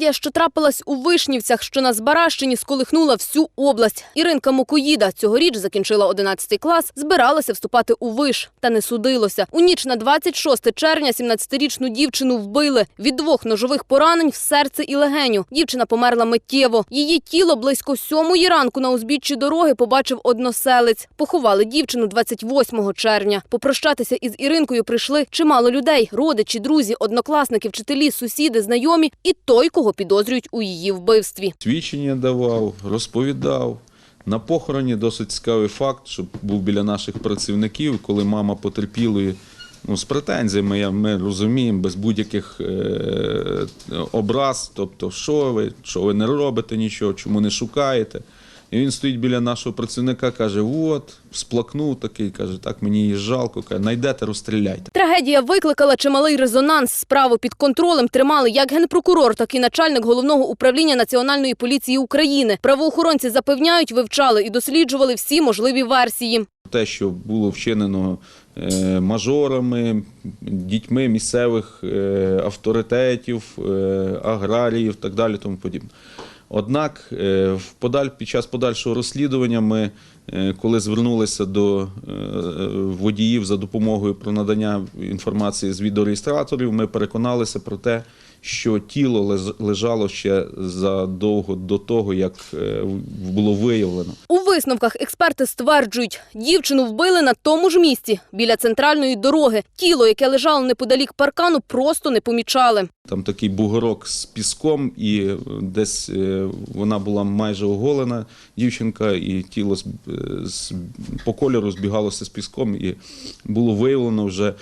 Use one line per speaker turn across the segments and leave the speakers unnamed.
Трагедія, що трапилась у Вишнівцях, що на Збаращині, сколихнула всю область. Іринка Мокоїда цьогоріч закінчила 11 клас, збиралася вступати у виш, та не судилося. У ніч на 26 червня 17-річну дівчину вбили від двох ножових поранень в серце і легеню. Дівчина померла миттєво. Її тіло близько сьомої ранку на узбіччі дороги побачив односелець. Поховали дівчину 28 червня. Попрощатися із Іринкою прийшли чимало людей: родичі, друзі, однокласники, вчителі, сусіди, знайомі і той, кого підозрюють у її вбивстві.
Свідчення давав, розповідав. На похороні досить цікавий факт, що був біля наших працівників, коли мама потерпілої ну, з претензіями, ми розуміємо, без будь-яких е- образ, тобто, що ви, що ви не робите нічого, чому не шукаєте. І він стоїть біля нашого працівника, каже: от, сплакнув такий, каже, так мені її жалко, каже, найдете, розстріляйте.
Трагедія викликала чималий резонанс. Справу під контролем тримали як генпрокурор, так і начальник головного управління Національної поліції України. Правоохоронці запевняють, вивчали і досліджували всі можливі версії.
те, що було вчинено е, мажорами, дітьми місцевих е, авторитетів, е, аграріїв так далі, тому подібне. Однак, е, подаль, під час подальшого розслідування ми, е, коли звернулися до е, водіїв за допомогою про надання інформації з відеореєстраторів, ми переконалися про те, що тіло лежало ще задовго до того, як було виявлено.
У висновках експерти стверджують, дівчину вбили на тому ж місці, біля центральної дороги. Тіло, яке лежало неподалік паркану, просто не помічали.
Там такий бугорок з піском, і е, десь е, вона була майже оголена, дівчинка, і тіло з, е, з, по кольору збігалося з піском, і було виявлено вже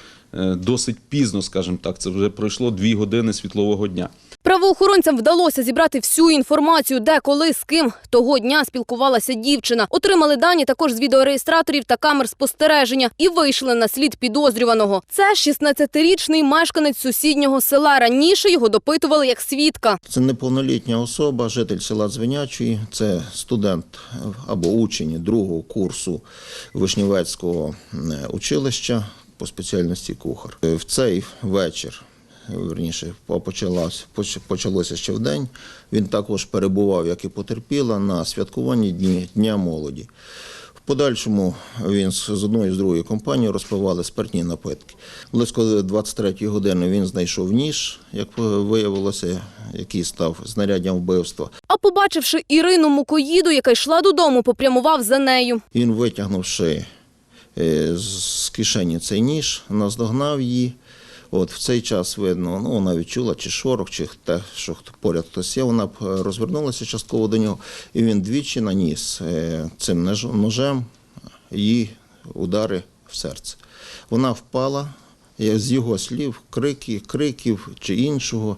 досить пізно, скажімо так. Це вже пройшло дві години світлового дня.
Правоохоронцям вдалося зібрати всю інформацію, де, коли, з ким того дня спілкувалася дівчина. Отримали дані також з відеореєстраторів та камер спостереження і вийшли на слід підозрюваного. Це 16-річний мешканець сусіднього села. Раніше його допитували як свідка.
Це неповнолітня особа, житель села Дзвенячої, це студент або учень другого курсу Вишнівецького е, училища по спеціальності кухар. Е, В цей вечір, верніше, почалось, почалося ще в день. Він також перебував, як і потерпіла, на святкуванні Дні, Дня молоді. В подальшому він з одної з другої компанії розпивали спиртні напитки. Близько 23-ї години він знайшов ніж, як виявилося, який став знаряддям вбивства.
А побачивши Ірину Мукоїду, яка йшла додому, попрямував за нею.
Він, витягнувши е, з кишені цей ніж, наздогнав її. От в цей час видно, ну вона відчула чи шорох, чи те, що хто- поряд хтось є. Вона е, розвернулася частково до нього, і він двічі наніс е, цим нож- ножем її удари в серце. Вона впала. е, З його слів, крики, криків чи іншого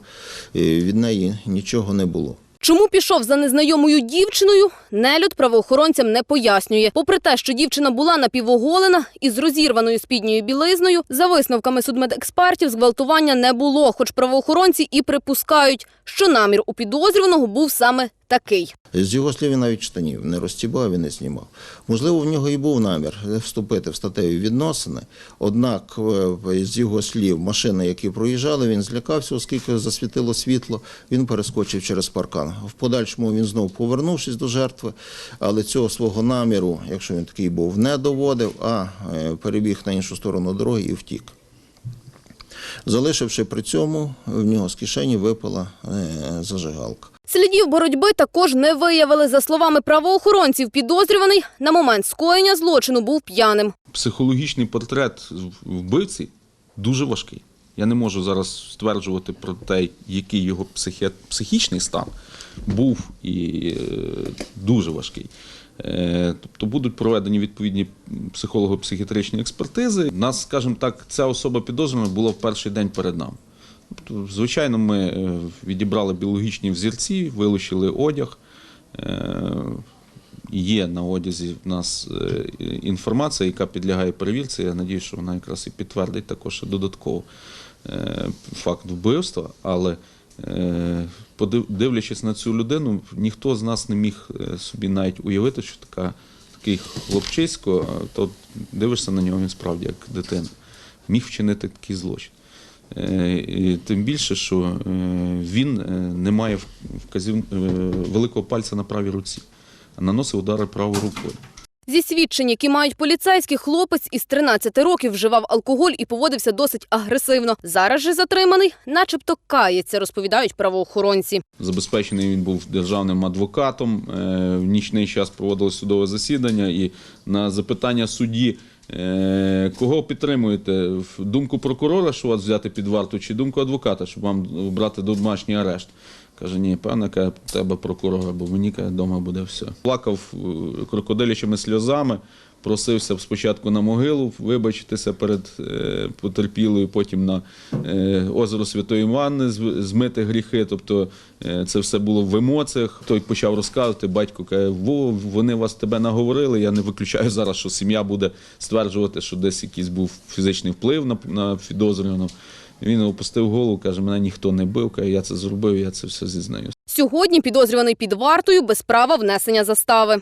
від неї нічого не було.
Чому пішов за незнайомою дівчиною, нелюд правоохоронцям не пояснює. Попри те, що дівчина була напівоголена і з розірваною спідньою білизною, за висновками судмедекспертів зґвалтування не було, хоч правоохоронці і припускають, що намір у підозрюваного був саме такий.
З його слів він навіть штанів не розтібав і не знімав. Можливо, в нього і був намір вступити в статеві відносини, однак е, з його слів, машини, які проїжджали, він злякався, оскільки засвітило світло, він перескочив через паркан. В подальшому він знов повернувшись до жертви, але цього свого наміру, якщо він такий був, не доводив, а е, перебіг на іншу сторону дороги і втік. Залишивши при цьому, в нього з кишені випала е, зажигалка.
Слідів боротьби також не виявили. За словами правоохоронців, підозрюваний на момент скоєння злочину був п'яним.
Психологічний портрет вбивці дуже важкий. Я не можу зараз стверджувати про те, який його психі... психічний стан був і е, дуже важкий. Е, Тобто будуть проведені відповідні психолого-психіатричні експертизи. У Нас, скажімо так, ця особа підозрювана була в перший день перед нами. Тобто, звичайно, ми е, відібрали біологічні взірці, вилучили одяг. Е, Є на одязі в нас інформація, яка підлягає перевірці. Я надію, що вона якраз і підтвердить також додатково факт вбивства. Але дивлячись на цю людину, ніхто з нас не міг е, собі навіть уявити, що така, такий хлопчисько, то дивишся на нього, він справді як дитина, міг вчинити такий злочин. Е, і Тим більше, що е, він е, не має вказів... е, великого пальця на правій руці, а наносив удари правою рукою.
Зі свідчень, які мають поліцейські, хлопець із 13 років вживав алкоголь і поводився досить агресивно. Зараз же затриманий, начебто кається, розповідають правоохоронці.
Забезпечений він був державним адвокатом. е, В нічний час проводили судове засідання, і на запитання судді, е, кого підтримуєте? Думку прокурора, що вас взяти під варту, чи думку адвоката, щоб вам брати домашній арешт? Каже, ні, певно, каже, тебе прокурора, бо мені каже, вдома буде все. Плакав е, крокодилячими сльозами, просився спочатку на могилу вибачитися перед е, потерпілою, потім на е, озеро Святої Іванни змити гріхи. Тобто е, це все було в емоціях. Той почав розказувати, батько каже, во, вони вас тебе наговорили. Я не виключаю зараз, що сім'я буде стверджувати, що десь якийсь був фізичний вплив на, на підозрюваного. Він опустив голову, каже, мене ніхто не бив, каже, я це зробив, я це все зізнаю.
Сьогодні підозрюваний під вартою без права внесення застави.